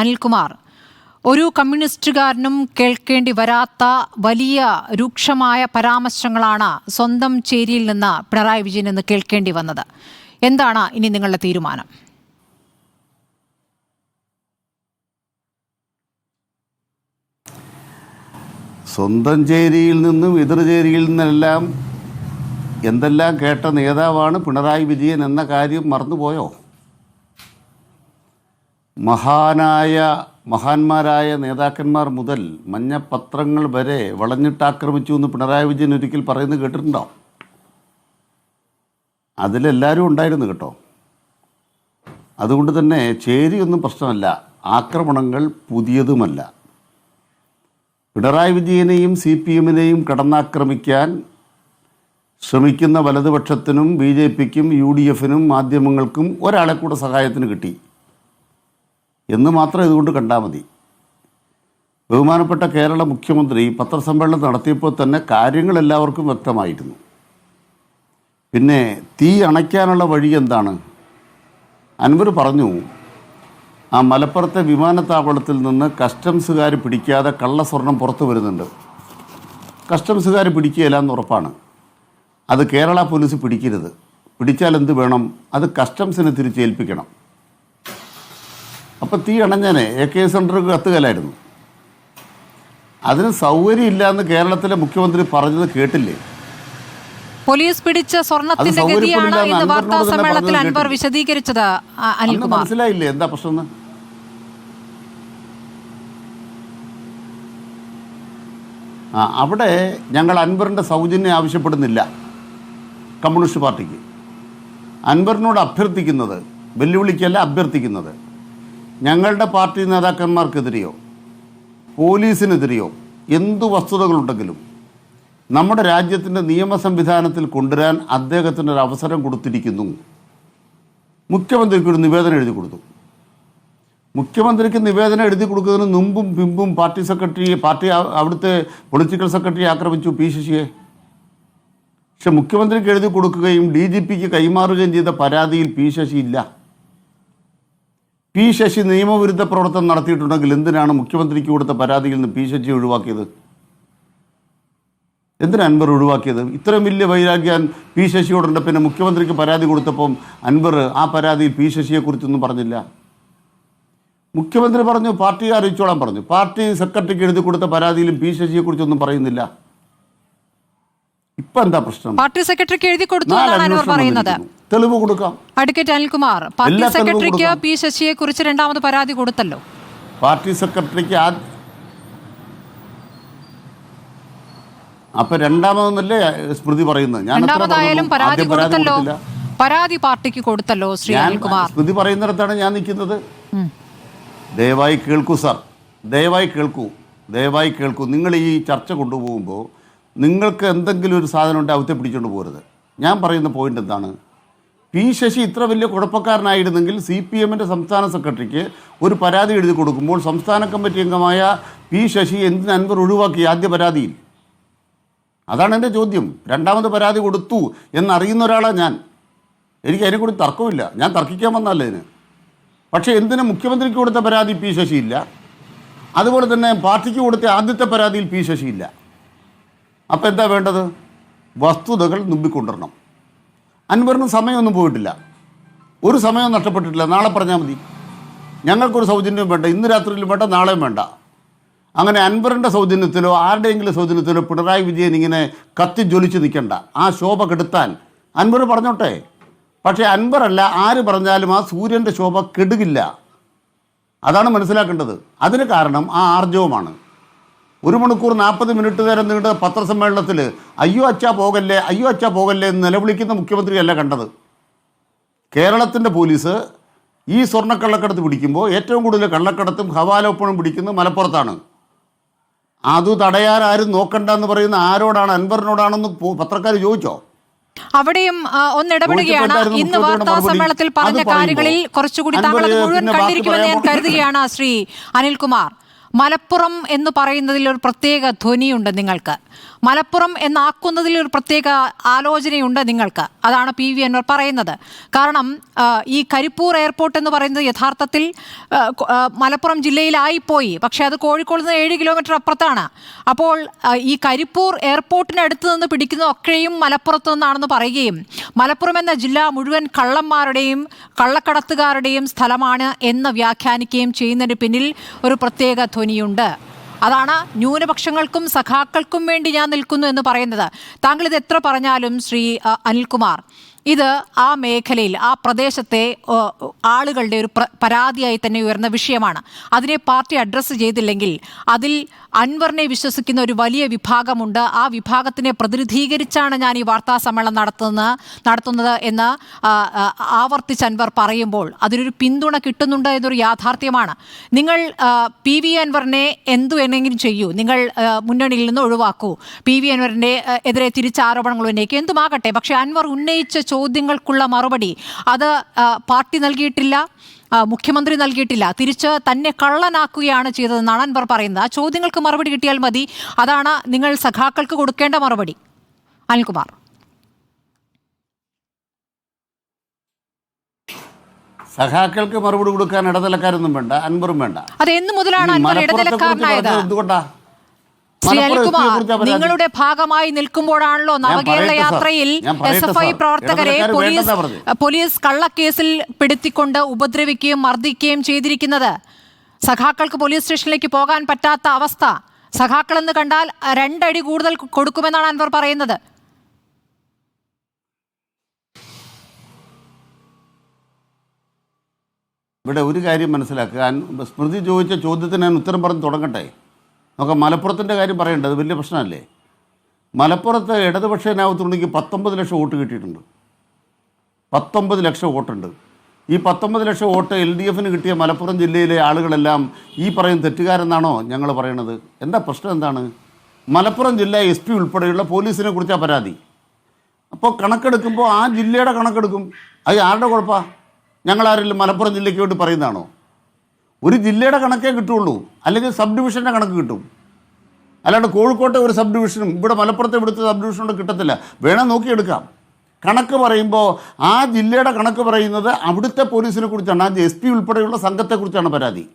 അനിൽകുമാർ ഒരു കമ്മ്യൂണിസ്റ്റുകാരനും കേൾക്കേണ്ടി വരാത്ത വലിയ രൂക്ഷമായ പരാമർശങ്ങളാണ് സ്വന്തം ചേരിയിൽ നിന്ന് പിണറായി വിജയൻ എന്ന് കേൾക്കേണ്ടി വന്നത്. എന്താണ് ഇനി നിങ്ങളുടെ തീരുമാനം? സ്വന്തം ചേരിയിൽ നിന്നും എതിർചേരിയിൽ നിന്നെല്ലാം എന്തെല്ലാം കേട്ട നേതാവാണ് പിണറായി വിജയൻ എന്ന കാര്യം മറന്നുപോയോ? മഹാനായ മഹാന്മാരായ നേതാക്കന്മാർ മുതൽ മഞ്ഞപ്പത്രങ്ങൾ വരെ വളഞ്ഞിട്ടാക്രമിച്ചു എന്ന് പിണറായി വിജയൻ ഒരിക്കൽ പറയുന്നത് കേട്ടിട്ടുണ്ടോ? അതിലെല്ലാവരും ഉണ്ടായിരുന്നു കേട്ടോ. അതുകൊണ്ട് തന്നെ ചേരിയൊന്നും പ്രശ്നമല്ല ആക്രമണങ്ങൾ പുതിയതുമല്ല. പിണറായി വിജയനെയും സി പി എമ്മിനെയും കടന്നാക്രമിക്കാൻ ശ്രമിക്കുന്ന വലതുപക്ഷത്തിനും ബി ജെ പിക്കും യു ഡി എഫിനും മാധ്യമങ്ങൾക്കും ഒരാളെ കൂടെ സഹായത്തിന് കിട്ടി. എന്ന് മാത്രം ഇതുകൊണ്ട് കണ്ടാൽ മതി. ബഹുമാനപ്പെട്ട കേരള മുഖ്യമന്ത്രി പത്രസമ്മേളനം നടത്തിയപ്പോൾ തന്നെ കാര്യങ്ങൾ എല്ലാവർക്കും വ്യക്തമായിരുന്നു. പിന്നെ തീ അണയ്ക്കാനുള്ള വഴി എന്താണ്? അൻവർ പറഞ്ഞു ആ മലപ്പുറത്തെ വിമാനത്താവളത്തിൽ നിന്ന് കസ്റ്റംസുകാർ പിടിക്കാതെ കള്ളസ്വർണം പുറത്തു വരുന്നുണ്ട്. കസ്റ്റംസുകാർ പിടിക്കുകയില്ല എന്ന് ഉറപ്പാണ്. അത് കേരള പോലീസ് പിടിക്കരുത്. പിടിച്ചാൽ എന്ത് വേണം? അത് കസ്റ്റംസിന് തിരിച്ചേൽപ്പിക്കണം. അപ്പോൾ തീ അണഞ്ഞനെ എ കെ സെന്റർക്ക് കത്തുകയല്ലായിരുന്നു. അതിന് സൗകര്യമില്ല എന്ന് കേരളത്തിലെ മുഖ്യമന്ത്രി പറഞ്ഞത് കേട്ടില്ലേ? പോലീസ് പിടിച്ച സ്വർണത്തിന്റെ ഗതിയാണ് ഇന്ന് വാർത്താ സമ്മേളനത്തിൽ അൻവർ? വിശദീകരിച്ചത് അനിൽകുമാർ. മനസ്സിലായില്ലേ? എന്താ പ്രശ്നം ആ അവിടെ ഞങ്ങൾ അൻവറിന്റെ സൗജന്യം ആവശ്യപ്പെടുന്നില്ല കമ്മ്യൂണിസ്റ്റ് പാർട്ടിക്ക്. അൻവറിനോട് അഭ്യർത്ഥിക്കുന്നത് വെല്ലുവിളിക്കല്ല അഭ്യർത്ഥിക്കുന്നത്. ഞങ്ങളുടെ പാർട്ടി നേതാക്കന്മാർക്കെതിരെയോ പോലീസിനെതിരെയോ എന്തു വസ്തുതകളുണ്ടെങ്കിലും നമ്മുടെ രാജ്യത്തിന്റെ നിയമ സംവിധാനത്തിൽ കൊണ്ടുവരാൻ അദ്ദേഹത്തിന് ഒരു അവസരം കൊടുത്തിരിക്കുന്നു. മുഖ്യമന്ത്രിക്ക് ഒരു നിവേദനം എഴുതി കൊടുത്തു. മുഖ്യമന്ത്രിക്ക് നിവേദനം എഴുതി കൊടുക്കുന്നതിന് മുമ്പും പിമ്പും പാർട്ടി സെക്രട്ടറി പാർട്ടി അവിടുത്തെ പൊളിറ്റിക്കൽ സെക്രട്ടറി ആക്രമിച്ചു പി ശശിയെ. പക്ഷെ മുഖ്യമന്ത്രിക്ക് എഴുതി കൊടുക്കുകയും ഡി ജി പിക്ക് കൈമാറുകയും ചെയ്ത പരാതിയിൽ പി ശശി ഇല്ല. പി ശശി നിയമവിരുദ്ധ പ്രവർത്തനം നടത്തിയിട്ടുണ്ടെങ്കിൽ എന്തിനാണ് മുഖ്യമന്ത്രിക്ക് കൊടുത്ത പരാതിയിൽ നിന്ന് പി ശശി ഒഴിവാക്കിയത്? എന്തിനാണ് അൻവർ ഒഴിവാക്കിയത്? ഇത്രയും വലിയ വൈരാഗ്യാൻ പി ശശിയോടുണ്ട്. പിന്നെ മുഖ്യമന്ത്രിക്ക് പരാതി കൊടുത്തപ്പം അൻവർ ആ പരാതിയിൽ പി ശശിയെക്കുറിച്ചൊന്നും പറഞ്ഞില്ല. മുഖ്യമന്ത്രി പറഞ്ഞു പാർട്ടിയെ അറിയിച്ചോളാൻ പറഞ്ഞു. പാർട്ടി സെക്രട്ടറിക്ക് എഴുതി കൊടുത്ത പരാതിയിലും പി ശശിയെക്കുറിച്ചൊന്നും പറയുന്നില്ല. ഇപ്പം എന്താ പ്രശ്നം? പാർട്ടി സെക്രട്ടറിക്ക് എഴുതി കൊടുത്തു എന്നാണ് അൻവർ പറയുന്നത്. തെളിവ് കൊടുക്കാം. അഡ്വക്കേറ്റ് അനിൽകുമാർ പാർട്ടി സെക്രട്ടറിക്ക് പി ശശിയെ കുറിച്ച് രണ്ടാമത് പരാതി കൊടുത്തല്ലോ. പാർട്ടി സെക്രട്ടറിക്ക് ആ അപ്പൊ രണ്ടാമതെന്നല്ലേ സ്മൃതി പറയുന്നത്? ഞാൻ രണ്ടാമതായാലും പരാതി കൊടുത്തല്ലോ. പരാതി പാർട്ടിക്ക് കൊടുത്തല്ലോ ശ്രീ അനിൽകുമാർ. സ്മൃതി പറയുന്നിടത്താണ് ഞാൻ നിൽക്കുന്നത്. ദയവായി കേൾക്കൂ സർ. ദയവായി കേൾക്കൂ. ദയവായി കേൾക്കൂ. നിങ്ങൾ ഈ ചർച്ച കൊണ്ടുപോകുമ്പോൾ നിങ്ങൾക്ക് എന്തെങ്കിലും ഒരു സാധനം ഉണ്ടെങ്കിൽ അവത്തെ പിടിച്ചുകൊണ്ട് പോരുത്. ഞാൻ പറയുന്ന പോയിന്റ് എന്താണ്? പി ശശി ഇത്ര വലിയ കുഴപ്പക്കാരനായിരുന്നെങ്കിൽ സി പി എമ്മിന്റെ സംസ്ഥാന സെക്രട്ടറിക്ക് ഒരു പരാതി എഴുതി കൊടുക്കുമ്പോൾ സംസ്ഥാന കമ്മിറ്റി അംഗമായ പി ശശി എന്തിന് അൻവർ ഒഴിവാക്കി ആദ്യ പരാതിയിൽ? അതാണ് എന്റെ ചോദ്യം. രണ്ടാമത് പരാതി കൊടുത്തു എന്നറിയുന്ന ഒരാളാണ് ഞാൻ. എനിക്ക് അതിനെക്കുറിച്ച് തർക്കമില്ല. ഞാൻ തർക്കിക്കാൻ വന്നല്ല ഇതിന് പക്ഷേ എന്തിനു മുഖ്യമന്ത്രിക്ക് കൊടുത്ത പരാതി പി ശശിയില്ല അതുപോലെ തന്നെ പാർട്ടിക്ക് കൊടുത്ത ആദ്യത്തെ പരാതിയിൽ പി ശശിയില്ല അപ്പോൾ എന്താ വേണ്ടത്? വസ്തുതകൾ നുമ്പിക്കൊണ്ടിരണം അൻവറിന് സമയമൊന്നും പോയിട്ടില്ല. ഒരു സമയവും നഷ്ടപ്പെട്ടിട്ടില്ല. നാളെ പറഞ്ഞാൽ മതി. ഞങ്ങൾക്കൊരു സൗജന്യം വേണ്ട. ഇന്ന് രാത്രിയിലും വേണ്ട നാളെയും വേണ്ട. അങ്ങനെ അൻവറിന്റെ സൗജന്യത്തിലോ ആരുടെയെങ്കിലും സൗജന്യത്തിലോ പിണറായി വിജയൻ ഇങ്ങനെ കത്തി ജ്വലിച്ച് നിൽക്കണ്ട. ആ ശോഭ കെടുത്താൻ. അൻവർ പറഞ്ഞോട്ടെ? പക്ഷേ അൻവറല്ല ആര് പറഞ്ഞാലും ആ സൂര്യന്റെ ശോഭ കെടുകില്ല. അതാണ് മനസ്സിലാക്കേണ്ടത്. അതിന് കാരണം ആ ആർജവമാണ്. ഒരു മണിക്കൂർ നാൽപ്പത് മിനിറ്റ് നേരം നീണ്ട പത്രസമ്മേളനത്തിൽ അയ്യോ അച്ഛാ പോകല്ലേ അയ്യോ അച്ഛാ പോകല്ലേ എന്ന് നിലവിളിക്കുന്ന മുഖ്യമന്ത്രിയല്ല കണ്ടത്. കേരളത്തിന്റെ പോലീസ് ഈ സ്വർണക്കള്ളക്കടത്ത് പിടിക്കുമ്പോൾ ഏറ്റവും കൂടുതൽ കള്ളക്കടത്തും ഹവാലോപ്പണും പിടിക്കുന്നത് മലപ്പുറത്താണ്. അത് തടയാൻ ആരും നോക്കണ്ട എന്ന് പറയുന്ന ആരോടാണ് അൻവറിനോടാണെന്ന് പത്രക്കാർ ചോദിച്ചോ? അവിടെയും ഒന്നിടപെടുകയാണ് ഇന്ന് വാർത്താ. സമ്മേളനത്തിൽ പറഞ്ഞ കാര്യങ്ങളിൽ കുറച്ചുകൂടി താങ്കൾ മുഴുവൻ കണ്ടിരിക്കുമെന്ന് ഞാൻ കരുതുകയാണ് ശ്രീ അനിൽകുമാർ. മലപ്പുറം എന്ന് പറയുന്നതിൽ ഒരു പ്രത്യേക ധ്വനിയുണ്ട് നിങ്ങൾക്ക്. മലപ്പുറം എന്നാക്കുന്നതിൽ ഒരു പ്രത്യേക ആലോചനയുണ്ട് നിങ്ങൾക്ക്. അതാണ് പി വി അൻവർ പറയുന്നത്. കാരണം ഈ കരിപ്പൂർ എയർപോർട്ട് എന്ന് പറയുന്നത് യഥാർത്ഥത്തിൽ മലപ്പുറം ജില്ലയിലായിപ്പോയി. പക്ഷേ അത് കോഴിക്കോട് നിന്ന് ഏഴ് കിലോമീറ്റർ അപ്പുറത്താണ്. അപ്പോൾ ഈ കരിപ്പൂർ എയർപോർട്ടിനടുത്ത് നിന്ന് പിടിക്കുന്നതൊക്കെയും മലപ്പുറത്ത് നിന്നാണെന്ന് പറയുകയും മലപ്പുറം എന്ന ജില്ല മുഴുവൻ കള്ളന്മാരുടെയും കള്ളക്കടത്തുകാരുടെയും സ്ഥലമാണ് എന്ന് വ്യാഖ്യാനിക്കുകയും ചെയ്യുന്നതിന് പിന്നിൽ ഒരു പ്രത്യേക ധ്വനിയുണ്ട്. അതാണ് ന്യൂനപക്ഷങ്ങൾക്കും സഖാക്കൾക്കും വേണ്ടി ഞാൻ നിൽക്കുന്നു എന്ന് പറയുന്നത്. താങ്കൾ ഇത് എത്ര പറഞ്ഞാലും ശ്രീ അനിൽകുമാർ ഇത് ആ മേഖലയിൽ ആ പ്രദേശത്തെ ആളുകളുടെ ഒരു പരാതിയായി തന്നെ ഉയർന്ന വിഷയമാണ്. അതിനെ പാർട്ടി അഡ്രസ്സ് ചെയ്തില്ലെങ്കിൽ അതിൽ അൻവറിനെ വിശ്വസിക്കുന്ന ഒരു വലിയ വിഭാഗമുണ്ട്. ആ വിഭാഗത്തിനെ പ്രതിനിധീകരിച്ചാണ് ഞാൻ ഈ വാർത്താ സമ്മേളനം നടത്തുന്ന നടത്തുന്നത് എന്ന് ആവർത്തിച്ച് അൻവർ പറയുമ്പോൾ അതിനൊരു പിന്തുണ കിട്ടുന്നുണ്ട് എന്നൊരു യാഥാർത്ഥ്യമാണ്. നിങ്ങൾ പി വി അൻവറിനെ എന്തു വേണമെങ്കിലും ചെയ്യൂ. നിങ്ങൾ മുന്നണിയിൽ നിന്ന് ഒഴിവാക്കൂ. പി വി അൻവറിന്റെ എതിരെ തിരിച്ചാരോപണങ്ങൾ ഉന്നയിക്കും. എന്തുമാകട്ടെ പക്ഷേ അൻവർ ഉന്നയിച്ച ചോദ്യങ്ങൾക്കുള്ള മറുപടി. അത് പാർട്ടി നൽകിയിട്ടില്ല മുഖ്യമന്ത്രി നൽകിയിട്ടില്ല. തിരിച്ച് തന്നെ കള്ളനാക്കുകയാണ് ചെയ്തതെന്നാണ് അൻവർ പറയുന്നത്. ആ ചോദ്യങ്ങൾക്ക് മറുപടി കിട്ടിയാൽ മതി. അതാണ് നിങ്ങൾ സഖാക്കൾക്ക് കൊടുക്കേണ്ട മറുപടി. അനിൽകുമാർ. സഖാക്കൾക്ക് മറുപടി കൊടുക്കാൻ ഇടനിലക്കാരൊന്നും വേണ്ട അൻവറും വേണ്ട. അത് എന്ന് മുതലാണ് അൻവർ ഇടനിലക്കാരനായത്. എന്തുകൊണ്ടാ? ശ്രീ അനിൽകുമാർ നിങ്ങളുടെ ഭാഗമായി നിൽക്കുമ്പോഴാണല്ലോ നവകേരള യാത്രയിൽ എസ് എഫ് ഐ പ്രവർത്തകരെ പോലീസ് പോലീസ് കള്ളക്കേസിൽ പിടുത്തിക്കൊണ്ട് ഉപദ്രവിക്കുകയും മർദ്ദിക്കുകയും ചെയ്തിരിക്കുന്നത്. സഖാക്കൾക്ക് പോലീസ് സ്റ്റേഷനിലേക്ക് പോകാൻ പറ്റാത്ത അവസ്ഥ. സഖാക്കൾ എന്ന് കണ്ടാൽ രണ്ടടി കൂടുതൽ കൊടുക്കുമെന്നാണ് അൻവർ പറയുന്നത്. ഇവിടെ ഒരു കാര്യം മനസ്സിലാക്കുക സ്മൃതി ചോദിച്ച ചോദ്യത്തിന് ഞാൻ ഉത്തരം പറഞ്ഞ് തുടങ്ങട്ടെ. നമുക്ക് മലപ്പുറത്തിന്റെ കാര്യം പറയേണ്ടത് വലിയ പ്രശ്നമല്ലേ? മലപ്പുറത്ത് ഇടതുപക്ഷ ജനാധിപത്യത്തിലേക്ക് പത്തൊമ്പത് ലക്ഷം വോട്ട് കിട്ടിയിട്ടുണ്ട്. പത്തൊമ്പത് ലക്ഷം വോട്ടുണ്ട്. ഈ പത്തൊമ്പത് ലക്ഷം വോട്ട് എൽ ഡി എഫിന് കിട്ടിയ മലപ്പുറം ജില്ലയിലെ ആളുകളെല്ലാം ഈ പറയുന്ന തെറ്റുകാരെന്നാണോ ഞങ്ങൾ പറയണത്? എന്താ പ്രശ്നം എന്താണ്? മലപ്പുറം ജില്ല എസ് പി ഉൾപ്പെടെയുള്ള പോലീസിനെ കുറിച്ചാണ് പരാതി. അപ്പോൾ കണക്കെടുക്കുമ്പോൾ ആ ജില്ലയുടെ കണക്കെടുക്കും. അത് ആരുടെ കുഴപ്പമാണ് ഞങ്ങളാരെങ്കിലും മലപ്പുറം ജില്ലയ്ക്ക് വേണ്ടി പറയുന്നതാണോ? ഒരു ജില്ലയുടെ കണക്കേ കിട്ടുള്ളൂ. അല്ലെങ്കിൽ സബ് ഡിവിഷന്റെ കണക്ക് കിട്ടും. അല്ലാണ്ട് കോഴിക്കോട്ടെ ഒരു സബ് ഡിവിഷനും ഇവിടെ മലപ്പുറത്തെ ഇവിടുത്തെ സബ് ഡിവിഷനോട് കിട്ടത്തില്ല. വേണം നോക്കിയെടുക്കാം. കണക്ക് പറയുമ്പോൾ ആ ജില്ലയുടെ കണക്ക് പറയുന്നത് അവിടുത്തെ പോലീസിനെ കുറിച്ചാണ്. ആ എസ് പി ഉൾപ്പെടെയുള്ള സംഘത്തെക്കുറിച്ചാണ് പരാതി.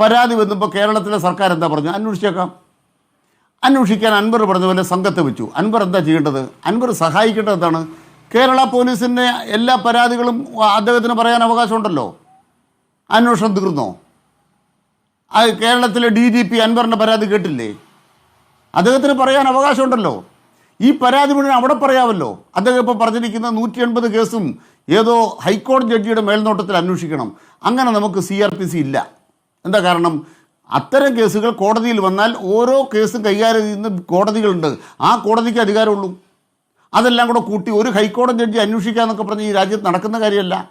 പരാതി വന്നപ്പോൾ കേരളത്തിലെ സർക്കാർ എന്താ പറഞ്ഞു? അന്വേഷിച്ചേക്കാം. അന്വേഷിക്കാൻ അൻവർ പറഞ്ഞ പോലെ സംഘത്തെ വെച്ചു. അൻവർ എന്താ ചെയ്യേണ്ടത്? അൻവർ സഹായിക്കേണ്ടത് എന്താണ്? കേരള പോലീസിന്റെ എല്ലാ പരാതികളും അദ്ദേഹത്തിന് പറയാൻ അവകാശമുണ്ടല്ലോ. അന്വേഷണം തീർന്നോ? അത് കേരളത്തിലെ ഡി ജി പി അൻവറിന്റെ പരാതി കേട്ടില്ലേ? അദ്ദേഹത്തിന് പറയാൻ അവകാശമുണ്ടല്ലോ. ഈ പരാതി മുഴുവൻ അവിടെ പറയാമല്ലോ. അദ്ദേഹം ഇപ്പോൾ പറഞ്ഞിരിക്കുന്ന നൂറ്റി എൺപത് കേസും ഏതോ ഹൈക്കോടതി ജഡ്ജിയുടെ മേൽനോട്ടത്തിൽ അന്വേഷിക്കണം. അങ്ങനെ നമുക്ക് സി ആർ പി സി ഇല്ല. എന്താ കാരണം? അത്തരം കേസുകൾ കോടതിയിൽ വന്നാൽ ഓരോ കേസും കൈകാര്യം ചെയ്യുന്ന കോടതികളുണ്ട്. ആ കോടതിക്ക് അധികാരമുള്ളൂ. അതെല്ലാം കൂടെ കൂട്ടി ഒരു ഹൈക്കോടതി ജഡ്ജി അന്വേഷിക്കുക എന്നൊക്കെ പറഞ്ഞ് ഈ രാജ്യത്ത് നടക്കുന്ന കാര്യമല്ല.